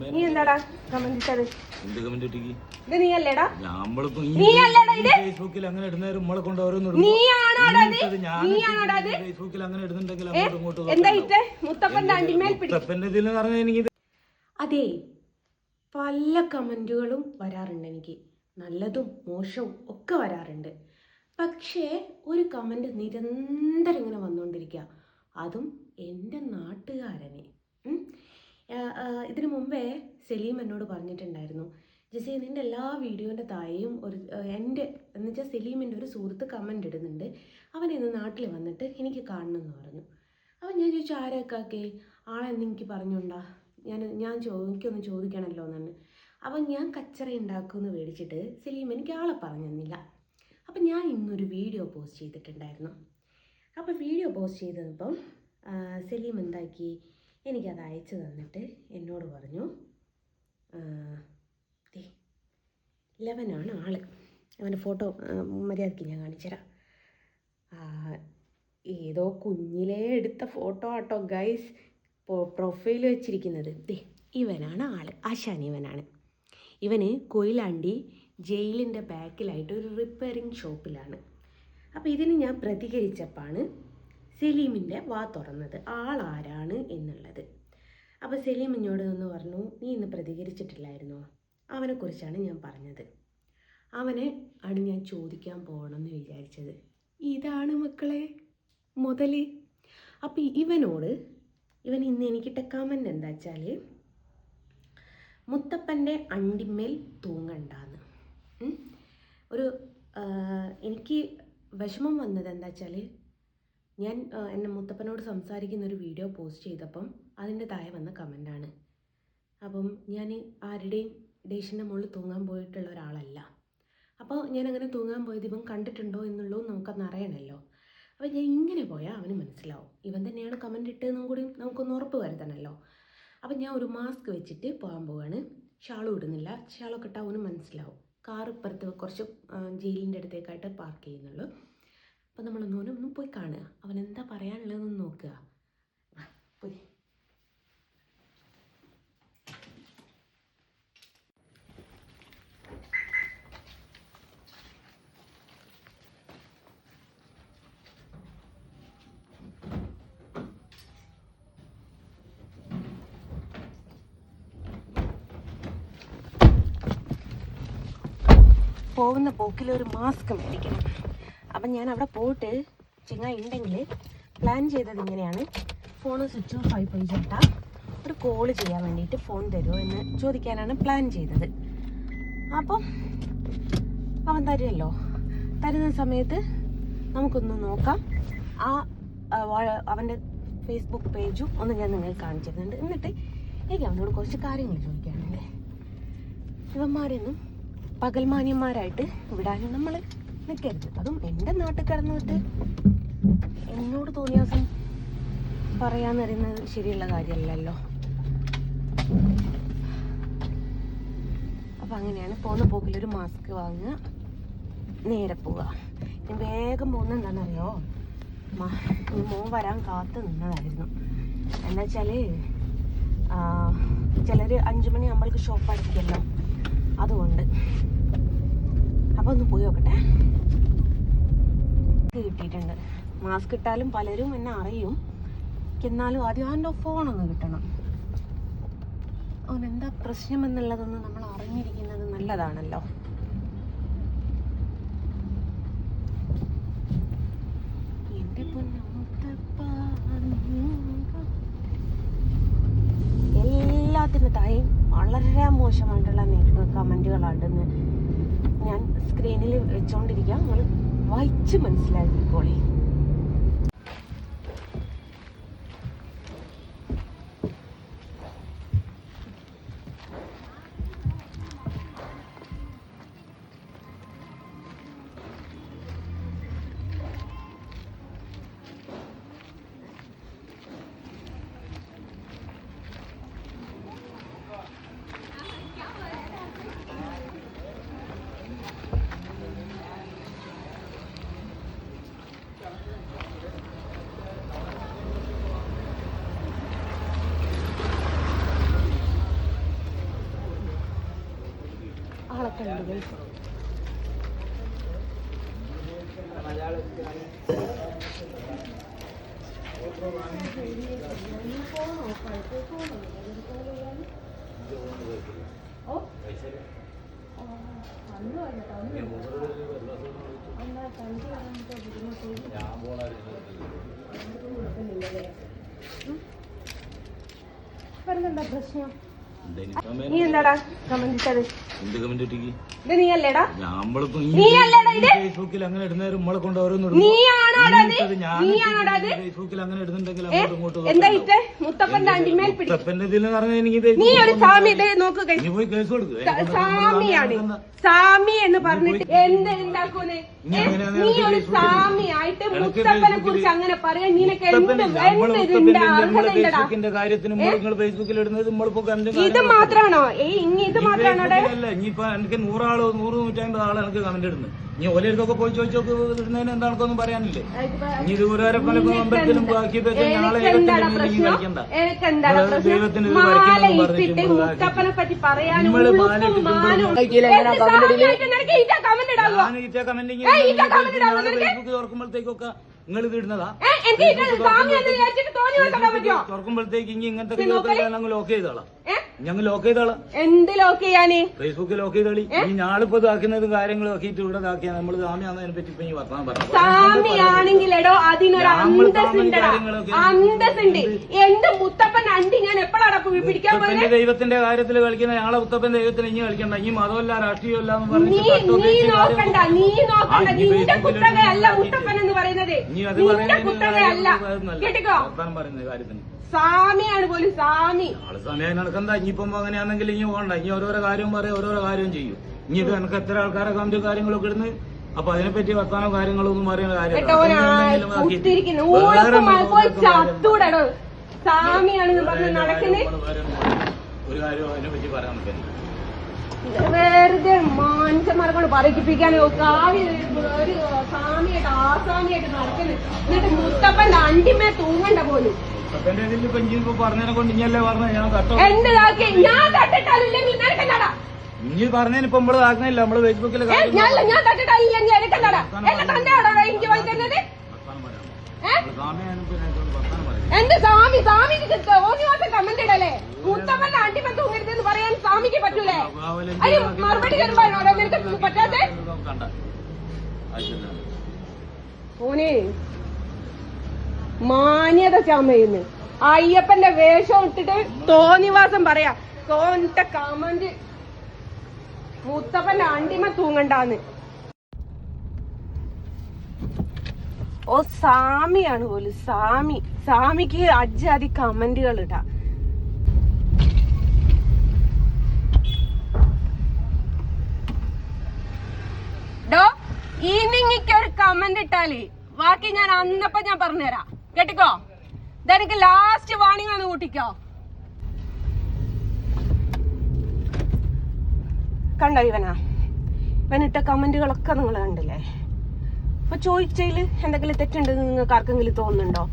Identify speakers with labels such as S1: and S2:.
S1: നീ എന്താടാ? കമന്റ് ഇട്ടത്.
S2: എന്ത് കമന്റ് ഇട്ടിക്ക്
S1: ഇത് നീ അല്ലേടാ? നീ അല്ലേടാ ഇത്?
S2: ഫേസ്ബുക്കിൽ അങ്ങനെ ഇടുന്നവര് നമ്മളെ കൊണ്ട് ഓരോന്ന്
S1: നീ ആണോടാ ഇത്? നീ ആണോടാ ഇത്?
S2: ഫേസ്ബുക്കിൽ അങ്ങനെ ഇടുന്നുണ്ടെങ്കിൽ അങ്ങോട്ട് ഇങ്ങോട്ട്
S1: എന്താ ഇട്ടേ? മുത്തപ്പന്റെ അണ്ടിമേൽ പിടി.
S2: മുത്തപ്പന്റെ ഇതിൽ പറഞ്ഞാൽ എനിക്ക്
S1: അതെ പല കമന്റുകളും വരാറുണ്ട് എനിക്ക്. നല്ലതും മോശവും ഒക്കെ വരാറുണ്ട്. പക്ഷേ ഒരു കമന്റ് നിരന്തരം ഇങ്ങനെ വന്നുകൊണ്ടിരിക്കുക. അതും എന്റെ നാട്ടുകാരനെ. ഇതിനു മുമ്പേ സലീം എന്നോട് പറഞ്ഞിട്ടുണ്ടായിരുന്നു ജസേ നിന്റെ എല്ലാ വീഡിയോന്റെ താഴെയും ഒരു എന്റെ എന്ന് വെച്ചാൽ സലീമിന്റെ ഒരു സുഹൃത്ത് കമന്റ് ഇടുന്നുണ്ട് അവൻ ഇന്ന് നാട്ടിൽ വന്നിട്ട് എനിക്ക് കാണണം എന്ന് പറഞ്ഞു. അപ്പം ഞാൻ ചോദിച്ചു ആരൊക്കെ ആളെന്ന് എനിക്ക് പറഞ്ഞുണ്ടാ ഞാൻ ഞാൻ എനിക്കൊന്ന് ചോദിക്കണമല്ലോ എന്നാണ്. അപ്പം ഞാൻ കച്ചറ ഉണ്ടാക്കുമെന്ന് മേടിച്ചിട്ട് സലീം എനിക്ക് ആളെ പറഞ്ഞു തന്നില്ല. അപ്പം ഞാൻ ഇന്നൊരു വീഡിയോ പോസ്റ്റ് ചെയ്തിട്ടുണ്ടായിരുന്നു. അപ്പോൾ വീഡിയോ പോസ്റ്റ് ചെയ്തപ്പം സലീം എന്താക്കി? എനിക്കത് അയച്ചു തന്നിട്ട് എന്നോട് പറഞ്ഞു ലെവനാണ് ആൾ. അവന്റെ ഫോട്ടോ മര്യാദയ്ക്ക് ഞാൻ കാണിച്ചുതരാം ഏതോ കുഞ്ഞിലേ എടുത്ത ഫോട്ടോ ആട്ടോ ഗൈസ് പ്രൊഫൈൽ വെച്ചിരിക്കുന്നത്. ദേ ഇവനാണ് ആൾ ആശാൻ ഇവനാണ്. ഇവന് കൊയിലാണ്ടി ജയിലിന്റെ ബാക്കിലായിട്ട് ഒരു റിപ്പയറിംഗ് ഷോപ്പിലാണ്. അപ്പോൾ ഇതിന് ഞാൻ പ്രതികരിച്ചപ്പാണ് സലീമിന്റെ വാ തുറന്നത് ആളാരാണ് എന്നുള്ളത്. അപ്പോൾ സലീം എന്നോട് നിന്ന് പറഞ്ഞു നീ ഇന്ന് പ്രതികരിച്ചിട്ടില്ലായിരുന്നോ? അവനെക്കുറിച്ചാണ് ഞാൻ പറഞ്ഞത്. അവനെ ആണ് ഞാൻ ചോദിക്കാൻ പോകണമെന്ന് വിചാരിച്ചത്. ഇതാണ് മക്കളെ മുതൽ അപ്പോൾ ഇവനോട് ഇവൻ ഇന്ന് എനിക്ക് കമന്റ് എന്താ വെച്ചാൽ മുത്തപ്പന്റെ അണ്ടിമേൽ തൂങ്ങണ്ടാന്ന്. ഒരു എനിക്ക് വിഷമം വന്നത് എന്താ വെച്ചാൽ ഞാൻ എന്റെ മുത്തപ്പനോട് സംസാരിക്കുന്ന ഒരു വീഡിയോ പോസ്റ്റ് ചെയ്തപ്പം അതിന്റെ താഴെ വന്ന കമന്റാണ് അപ്പം ഞാൻ ആരുടെയും ഡേഷന്റെ മുകളിൽ തൂങ്ങാൻ പോയിട്ടുള്ള ഒരാളല്ല. അപ്പോൾ ഞാൻ അങ്ങനെ തൂങ്ങാൻ പോയത് ഇവൻ കണ്ടിട്ടുണ്ടോ എന്നുള്ളതും നമുക്കന്ന് അറിയണമല്ലോ അപ്പോൾ ഞാൻ ഇങ്ങനെ പോയാൽ അവന് മനസ്സിലാവും. ഇവൻ തന്നെയാണ് കമന്റ് ഇട്ടതെന്നും കൂടി നമുക്കൊന്ന് ഉറപ്പ് വരുത്തണമല്ലോ അപ്പം ഞാൻ ഒരു മാസ്ക് വെച്ചിട്ട് പോകാൻ പോവാണ്. ഷാളും ഇടുന്നില്ല ഷാളൊക്കെ ഇട്ടാൽ അവന് മനസ്സിലാവും. കാർ ഇപ്പുറത്ത് കുറച്ച് ജയിലിന്റെ അടുത്തേക്കായിട്ട് പാർക്ക് ചെയ്യുന്നുള്ളൂ. അപ്പം നമ്മൾ ഒന്നും പോയി കാണുക. അവൻ എന്താ പറയാനുള്ളതെന്ന് നോക്കുക. പോയി. പോകുന്ന പോക്കിൽ ഒരു മാസ്ക് മേടിക്കണം. അപ്പം ഞാൻ അവിടെ പോയിട്ട് ചെങ്ങായി ഉണ്ടെങ്കിൽ പ്ലാൻ ചെയ്തത് ഇങ്ങനെയാണ്. ഫോൺ സ്വിച്ച് ഓഫ് ആയി പോയി ചേട്ടാ. ഒരു കോൾ ചെയ്യാൻ വേണ്ടിയിട്ട് ഫോൺ തരുമോ എന്ന് ചോദിക്കാനാണ് പ്ലാൻ ചെയ്തത്. അപ്പം അവൻ തരുമല്ലോ. തരുന്ന സമയത്ത് നമുക്കൊന്ന് നോക്കാം. ആ അവന്റെ ഫേസ്ബുക്ക് പേജും ഒന്ന് ഞാൻ നിങ്ങൾക്ക് കാണിച്ചിരുന്നുണ്ട്. എന്നിട്ട് എനിക്ക് അവനോട് കുറച്ച് കാര്യങ്ങൾ ചോദിക്കാനുണ്ട്. ഇവന്മാരെയൊന്നും പകൽമാന്യന്മാരായിട്ട് വിടാനും നമ്മൾ നിൽക്കരുത് അതും എന്റെ നാട്ടിൽ കിടന്നിട്ട് എന്നോട് തോന്നിയ ദിവസം പറയാന്ന് പറയുന്നത് ശരിയുള്ള കാര്യമല്ലല്ലോ. അപ്പം അങ്ങനെയാണ് പോകുന്ന പോക്കിലൊരു മാസ്ക് വാങ്ങുക നേരെ പോവുക. ഞാൻ വേഗം പോകുന്ന എന്താണെന്നറിയോ? മോൻ വരാൻ കാത്തു നിന്നതായിരുന്നു. എന്താ വെച്ചാൽ ചിലർ അഞ്ചു മണി ആകുമ്പോഴേക്ക് ഷോപ്പ് അടയ്ക്കല്ലോ അതുകൊണ്ട് അപ്പോൾ ഒന്ന് പോയി നോക്കട്ടെ. കിട്ടിയിട്ടുണ്ട്. മാസ്ക് ഇട്ടാലും പലരും എന്നെ അറിയും. എന്നാലും ആദ്യം അവന്റെ ഫോണൊന്ന് കിട്ടണം. അവനെന്താ പ്രശ്നമെന്നുള്ളതൊന്ന് നമ്മൾ അറിഞ്ഞിരിക്കുന്നത് നല്ലതാണല്ലോ. എന്റെ എല്ലാത്തിനും തായി വളരെ മോശമായിട്ടുള്ള കമന്റുകളാണെന്ന് ഞാൻ സ്ക്രീനിൽ വെച്ചുകൊണ്ടിരിക്കാം നിങ്ങൾ വായിച്ച് മനസ്സിലാക്കിക്കോളി.
S3: പ്രശ്നങ്ങളൊക്കെ ഉണ്ട്. ഓ? പറഞ്ഞെന്താ പ്രശ്നം നീ എന്താടാ? കമന്റ് ഇട്ടത്.
S2: എന്ത് കമന്റ് ഇട്ടിക്ക്?
S3: ഇത് നീ അല്ലേടാ
S2: നമ്മളിപ്പോ
S3: നീ അല്ലേടാ ഇത്?
S2: ഫേസ്ബുക്കിൽ അങ്ങനെ ഇടുന്നവരും നമ്മളെ കൊണ്ട് ഓരോന്ന്
S3: ഇത്? ഇത്?
S2: ഫേസ്ബുക്കിൽ അങ്ങനെ ഇടുന്നുണ്ടെങ്കിൽ അങ്ങോട്ട് ഇങ്ങോട്ട് ഇങ്ങോട്ടും
S3: എന്താ ഇട്ട്? മുത്തപ്പന്റെ അണ്ടിമേൽ പിടിക്കും
S2: മുത്തപ്പന്റെ ഇതിൽ പറഞ്ഞാൽ എനിക്ക് ഇത്
S3: നീ ഒരു സാമി ഇത് നോക്ക്.
S2: നീ പോയി കേസ്
S3: സാമിയാണ് സാമി എന്ന് പറഞ്ഞിട്ട് എന്ത് ഉണ്ടാക്കൂന്ന്
S2: നീ
S3: ഒരു
S2: സാമി
S3: സാമിയായിട്ട് മുത്തപ്പനെ കുറിച്ച് അങ്ങനെ പറയാൻ നിനക്ക് എന്ത് അർഹത ഉണ്ടടാ
S2: ഫേസ്ബുക്കിന്റെ കാര്യത്തിന് നിങ്ങൾ ഫേസ്ബുക്കിൽ ഇടുന്നത് നമ്മളിപ്പോ കണ്ടും
S3: ഇത് ഇനി ഇത് മാത്രാണോ
S2: ഇനിയിപ്പോ എനിക്ക് നൂറാൾ നൂറ് നൂറ്റമ്പത് ആൾ എനിക്ക് കമന്റ് ഇടുന്നത് ഇനി ഓരോരുത്തൊക്കെ പോയി ചോദിച്ചോക്ക് ഇടുന്നതിന് എന്താണെന്നൊന്നും പറയാനില്ലേ? ഇനി ഇത് ഒരു പല അമ്പലത്തിലും ബാക്കി ദൈവത്തിന് ഞാൻ ഈ കമന്റ്? ഫേസ്ബുക്ക് തുറക്കുമ്പോഴത്തേക്കൊക്കെ നിങ്ങൾ ഇത് ഇടുന്നതാ തുറക്കുമ്പോഴത്തേക്ക് ഇനി ഇങ്ങനത്തെ? ഞങ്ങൾ ലോക്ക് ചെയ്തോളാം? ഞങ്ങൾ ലോക്ക് ചെയ്തോളാം.
S3: എന്ത് ലോക്ക് ചെയ്യാന്?
S2: ഫേസ്ബുക്കിൽ ലോക്ക് ചെയ്തോളി. ഇനി ഞാളിപ്പോ ഇതാക്കുന്നതും കാര്യങ്ങളും ആക്കിയിട്ട് ഇവിടെ ഇതാക്കിയാ നമ്മൾ സാമ്യാന്നതിനെ പറ്റി ഇപ്പൊ വർത്തമാനം പറഞ്ഞു
S3: സാമിയാണെങ്കിലെടോ അതിനൊരു നമ്മൾ മുത്തപ്പൻ അണ്ടി ഞാൻ പിടിക്കാൻ
S2: ദൈവത്തിന്റെ കാര്യത്തിൽ കളിക്കുന്ന ഞങ്ങളെ മുത്തപ്പൻ ദൈവത്തിന് ഇനി കളിക്കണ്ട. ഇനി മതമല്ല രാഷ്ട്രീയമല്ല എന്ന്
S3: നീ നീ നോക്കണ്ട നീ നോക്കണ്ട. നിന്റെ
S2: ഫേസ്ബുക്കിൽ
S3: കുത്തകയല്ല
S2: ഇടുന്ന
S3: മുത്തപ്പൻ എന്ന് പറയുന്നത്.
S2: ഇനി അത്
S3: നിന്റെ കുത്തകയല്ല കേട്ടിക്കോ?
S2: പറയുന്ന കാര്യത്തിന്.
S3: സാമിയാണ് പോലും സാമി
S2: ആൾ സമയം നടക്കണ്ട ഇനിയിപ്പം അങ്ങനെയാണെങ്കിൽ ഇനി പോകണ്ട. ഇനി ഓരോരോ കാര്യവും പറയും ഓരോരോ കാര്യവും ചെയ്യും. ഇനി ഇത് എനിക്ക് എത്ര ആൾക്കാരെ കമന്റ് കാര്യങ്ങളൊക്കെ ഇടുന്നു? അപ്പൊ അതിനെപ്പറ്റി വർത്താനോ കാര്യങ്ങളൊന്നും
S3: ഒന്നും പറയുന്ന സാമിയാണെന്ന് പറഞ്ഞ് നടക്കുന്നത്
S2: ഒരു കാര്യം അതിനെ പറ്റി പറയാൻ പറ്റില്ല.
S3: വെറുതെ മനുഷ്യന്മാരെ കൊണ്ട് പറയിപ്പിക്കാൻ കാവ്യ ഒരു സാമിയായിട്ട് ആസാമിയായിട്ട് നടക്കുന്നു. എന്നിട്ട് മുത്തപ്പന്റെ അണ്ടിമേ തൂങ്ങണ്ട പോലും.
S2: ഞാൻ പറഞ്ഞതിന് ഇപ്പൊ നമ്മൾ ആക്കുന്നില്ല നമ്മൾ ഫേസ്ബുക്കിൽ
S3: ഞാൻ എന്റെ എനിക്ക് സ്വാമി? സ്വാമിക്ക് ഓരോ മാസം കമന്റ് ഇടല്ലേ? മുത്തപ്പന്റെ അണ്ടിമ തൂങ്ങരുതെന്ന് പറയാൻ സ്വാമിക്ക് മാന്യത ചമയുന്നു. അയ്യപ്പന്റെ വേഷം ഇട്ടിട്ട് തോന്നിവാസം പറയാ തോന്നിട്ട കമന്റ് മുത്തപ്പന്റെ അണ്ടിമ തൂങ്ങണ്ടാന്ന്. ഓ സാമിയാണ് പോലും സാമി സാമിക്ക് അജാതി കമന്റുകൾ ഇടാ. ഇനിങ്ങിക്ക് ഒരു കമന്റ് ഇട്ടാൽ ബാക്കി ഞാൻ അന്നപ്പ ഞാൻ പറഞ്ഞുതരാം. കേട്ടിക്കോ? ഇതെനിക്ക് ലാസ്റ്റ് വാണിംഗ് ആണ് കൂട്ടിക്കോ. കണ്ടോ ഇവനാ? ഇവനിട്ട കമന്റുകളൊക്കെ നിങ്ങൾ കണ്ടില്ലേ? അപ്പൊ ചോദിച്ചതിൽ എന്തെങ്കിലും തെറ്റുണ്ടെന്ന് നിങ്ങൾക്ക് ആർക്കെങ്കിലും തോന്നുന്നുണ്ടോ?